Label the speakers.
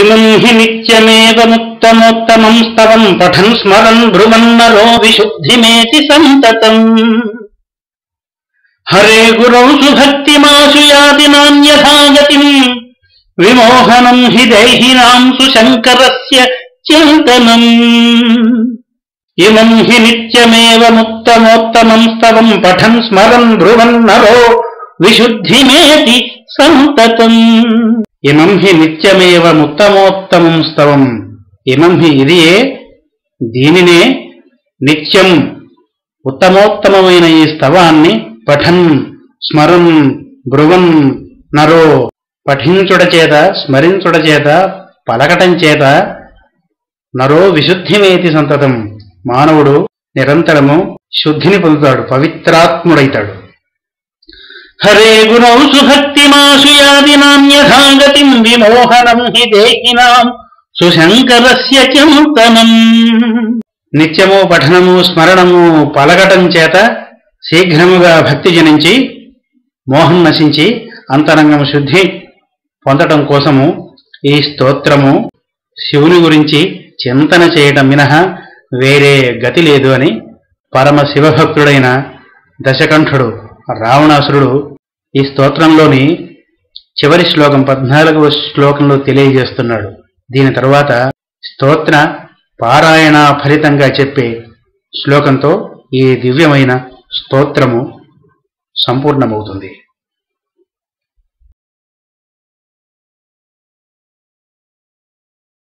Speaker 1: इमम् हि नित्यमेव मुक्तमोत्तमम् स्तवम् पठन् स्मरन् ब्रुमन्नरो विशुद्धिमेति सन्ततम्। हरे गुरौ सुभक्तिमाशु भक्तिमाशु यादिनान्यथा गतिम् विमोहनम् हि देहिनाम् सुशङ्करस्य चिन्तनम्। इमम् हि नित्यमेव मुक्तमोत्तमम् स्तवम् पठन् स्मरन् ब्रुमन्नरो विशुद्धिमेति सन्ततम्। ఇమం హి నిత్యమేవముత్తమోత్తమం స్తవం. ఇమం హి ఇదియే దీనినే నిత్యం ఉత్తమోత్తమమైన ఈ స్తవాన్ని పఠన్ స్మరన్ బ్రువన్ నరో. పఠించుట చేత స్మరించుట చేత పలకటం చేత నరో విశుద్ధిమేతి సంతతం. మానవుడు నిరంతరము శుద్ధిని పొందుతాడు పవిత్రాత్ముడైతాడు. హరే గురౌ సుభక్తిమాసు యాది నాన్యథాగతిం విమోహనం హి దేహినాం సుశంకరస్య చింతనం. నిత్యము పఠనము స్మరణము పలకటం చేత శీఘ్రముగా భక్తి జనించి మోహం నశించి అంతరంగం శుద్ధి పొందటం కోసము ఈ స్తోత్రము శివుని గురించి చింతన చేయటం మినహా వేరే గతి లేదు అని పరమ శివభక్తుడైన దశకంఠుడు రావణాసురుడు ఈ స్తోత్రంలోని చివరి శ్లోకం పద్నాలుగవ శ్లోకంలో తెలియజేస్తున్నాడు. దీని తర్వాత స్తోత్ర పారాయణ ఫలితంగా చెప్పే శ్లోకంతో ఈ దివ్యమైన స్తోత్రము సంపూర్ణమవుతుంది.